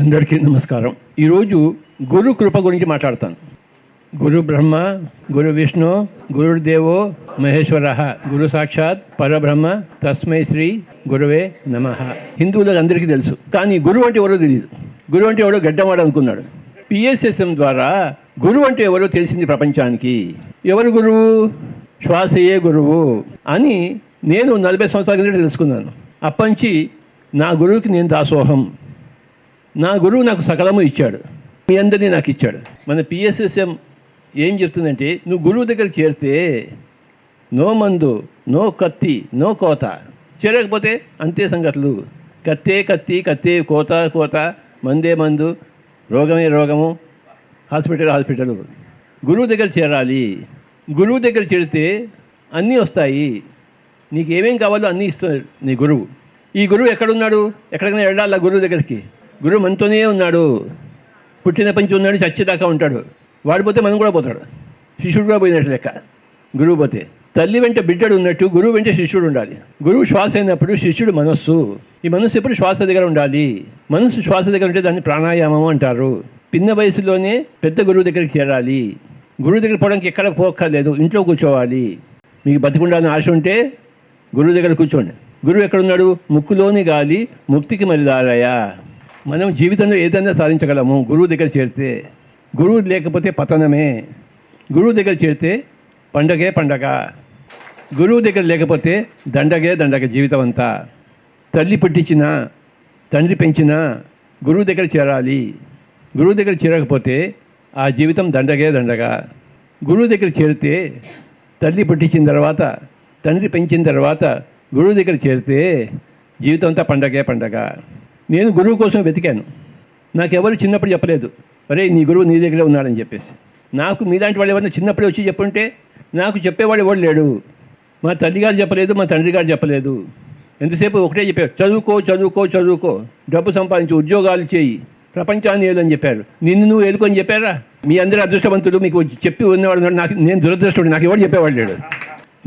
అందరికీ నమస్కారం. ఈరోజు గురు కృప గురించి మాట్లాడతాను. గురు బ్రహ్మ గురు విష్ణు గురుదేవో మహేశ్వర. గురు సాక్షాత్ పరబ్రహ్మ తస్మై శ్రీ గురువే నమ. హిందువులకు అందరికీ తెలుసు. కానీ గురువు అంటే ఎవరో తెలియదు గురువు అంటే ఎవరో గడ్డవాడు అనుకున్నాడు. పిఎస్ఎస్ఎం ద్వారా గురువు అంటే ఎవరో తెలిసింది ప్రపంచానికి. ఎవరు గురువు? శ్వాసయే గురువు అని నేను నలభై సంవత్సరాల కిందట తెలుసుకున్నాను. నుంచి నా గురువుకి నేను దాసోహం. నా గురువు నాకు సకలము ఇచ్చాడు. మీ అందరినీ నాకు ఇచ్చాడు. మన పిఎస్ఎస్ఎం ఏం చెప్తుందంటే నువ్వు గురువు దగ్గర చేరితే నో మందు నో కత్తి నో కోత. చేరకపోతే అంతే సంగతులు. కత్తే కత్తి కత్తే కోత కోత మందే మందు రోగమే రోగము హాస్పిటల్ హాస్పిటల్. గురువు దగ్గర చేరాలి. గురువు దగ్గర చేరితే అన్నీ వస్తాయి. నీకు ఏమేం కావాలో అన్నీ ఇస్తున్నాడు నీ గురువు. ఈ గురువు ఎక్కడున్నాడు? ఎక్కడికైనా వెళ్ళాలా గురువు దగ్గరికి? గురువు మనతోనే ఉన్నాడు. పుట్టిన పంచి ఉన్నాడు చచ్చేదాకా ఉంటాడు. వాడు పోతే మనం కూడా పోతాడు. శిష్యుడు కూడా పోయినట్టు లెక్క. గురువు పోతే. తల్లి వెంట బిడ్డడు ఉన్నట్టు గురువు వెంట శిష్యుడు ఉండాలి. గురువు శ్వాస అయినప్పుడు శిష్యుడు మనస్సు. ఈ మనస్సు ఎప్పుడు శ్వాస దగ్గర ఉండాలి? మనస్సు శ్వాస దగ్గర ఉంటే దాన్ని ప్రాణాయామం అంటారు. పిన్న వయసులోనే పెద్ద గురువు దగ్గరికి చేరాలి. గురువు దగ్గర పోవడానికి ఎక్కడ పోక్కర్లేదు. ఇంట్లో కూర్చోవాలి. మీకు బతికుండాలని ఆశ ఉంటే గురువు దగ్గర కూర్చోండి. గురువు ఎక్కడున్నాడు? ముక్కులోని గాలి ముక్తికి మరి దారయా మనం జీవితంలో ఏదైనా సాధించగలము. గురువు దగ్గర చేరితే గురువు లేకపోతే పతనమే. గురువు దగ్గర చేరితే పండగే పండగ. గురువు దగ్గర లేకపోతే దండగే దండగ జీవితం అంతా. తల్లి పుట్టించిన తండ్రి పెంచిన గురువు దగ్గర చేరాలి. గురువు దగ్గర చేరకపోతే ఆ జీవితం దండగే దండగ. గురువు దగ్గర చేరితే తల్లి పుట్టించిన తర్వాత తండ్రి పెంచిన తర్వాత గురువు దగ్గర చేరితే జీవితం అంతా పండగే పండగ. నేను గురువు కోసం వెతికాను. నాకు చిన్నప్పుడు చెప్పలేదు. అరే నీ గురువు నీ దగ్గరే ఉన్నాడని చెప్పేసి. నాకు మీలాంటి వాళ్ళు ఎవరైనా చిన్నప్పుడే వచ్చి చెప్పుంటే నాకు చెప్పేవాడు ఎవడు లేడు. మా తల్లిగారు చెప్పలేదు మా తండ్రి గారు చెప్పలేదు. ఎంతసేపు ఒకటే చెప్పారు చదువుకో చదువుకో చదువుకో. డబ్బు సంపాదించి ఉద్యోగాలు చేయి. ప్రపంచాన్ని ఏలు అని చెప్పారు. నిన్ను నువ్వు ఏలుకొని చెప్పారా? మీ అందరూ అదృష్టవంతులు మీకు చెప్పి ఉన్నవాడు నాకు నేను దురదృష్టుడు నాకు ఎవరు చెప్పేవాడు లేడు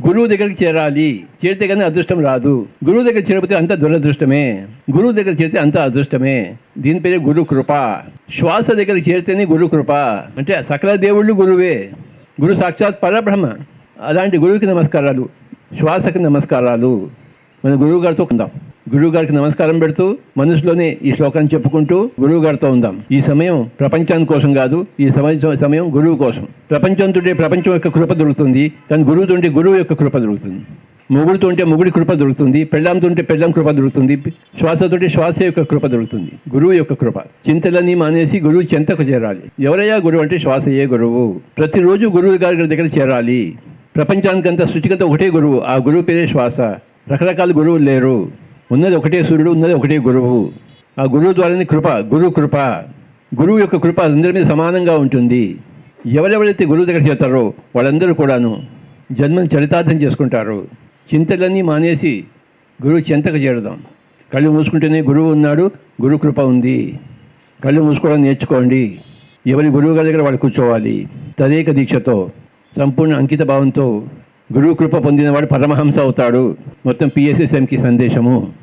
గురువు దగ్గరికి చేరాలి. చేరితే కానీ అదృష్టం రాదు. గురువు దగ్గర చేరిపోతే అంత దురదృష్టమే. గురువు దగ్గర చేరితే అంత అదృష్టమే. దీని పేరు గురు కృప శ్వాస దగ్గర చేరితేనే గురు కృప అంటే సకల దేవుళ్ళు గురువే. గురు సాక్షాత్ పరబ్రహ్మ. అలాంటి గురువుకి నమస్కారాలు. శ్వాసకి నమస్కారాలు. మన గురువు గారితో కొందాం. గురువు గారికి నమస్కారం పెడుతూ మనసులోనే ఈ శ్లోకాన్ని చెప్పుకుంటూ గురువు గారితో ఉందాం. ఈ సమయం ప్రపంచాని కోసం కాదు ఈ సమయం సమయం గురువు కోసం. ప్రపంచంతో ప్రపంచం యొక్క కృప దొరుకుతుంది కానీ గురువుతోంటే గురువు యొక్క కృప దొరుకుతుంది. మొగుడుతో ఉంటే మొగుడి కృప దొరుకుతుంది పెళ్ళాంతో ఉంటే పెళ్ళాం కృప దొరుకుతుంది శ్వాసతోటి శ్వాస యొక్క కృప దొరుకుతుంది గురువు యొక్క కృప. చింతలన్నీ మానేసి గురువు చెంతకు చేరాలి. ఎవరయ్యా గురువు అంటే శ్వాసయే గురువు. ప్రతిరోజు గురువు గారి దగ్గర చేరాలి. ప్రపంచానికంతా సృష్టికంతా ఒకటే గురువు. ఆ గురువు పేరే శ్వాస. రకరకాల గురువులు లేరు. ఉన్నది ఒకటే సూర్యుడు ఉన్నది ఒకటే గురువు. ఆ గురువు ద్వారానే కృప గురు కృప. గురువు యొక్క కృప అందరి మీద సమానంగా ఉంటుంది. ఎవరెవరైతే గురువు దగ్గర చేస్తారో వాళ్ళందరూ కూడాను జన్మను చరితార్థం చేసుకుంటారు. చింతలన్నీ మానేసి గురువు చింతకు చేరుదాం. కళ్ళు మూసుకుంటేనే గురువు ఉన్నాడు గురు కృప ఉంది. కళ్ళు మూసుకోవడం నేర్చుకోండి. ఎవరి గురువు గారి దగ్గర వాళ్ళు కూర్చోవాలి. తదేక దీక్షతో సంపూర్ణ అంకిత భావంతో గురువు కృప పొందినవాడు పరమహంస అవుతాడు. మొత్తం పిఎస్ఎస్ఎంకి సందేశము.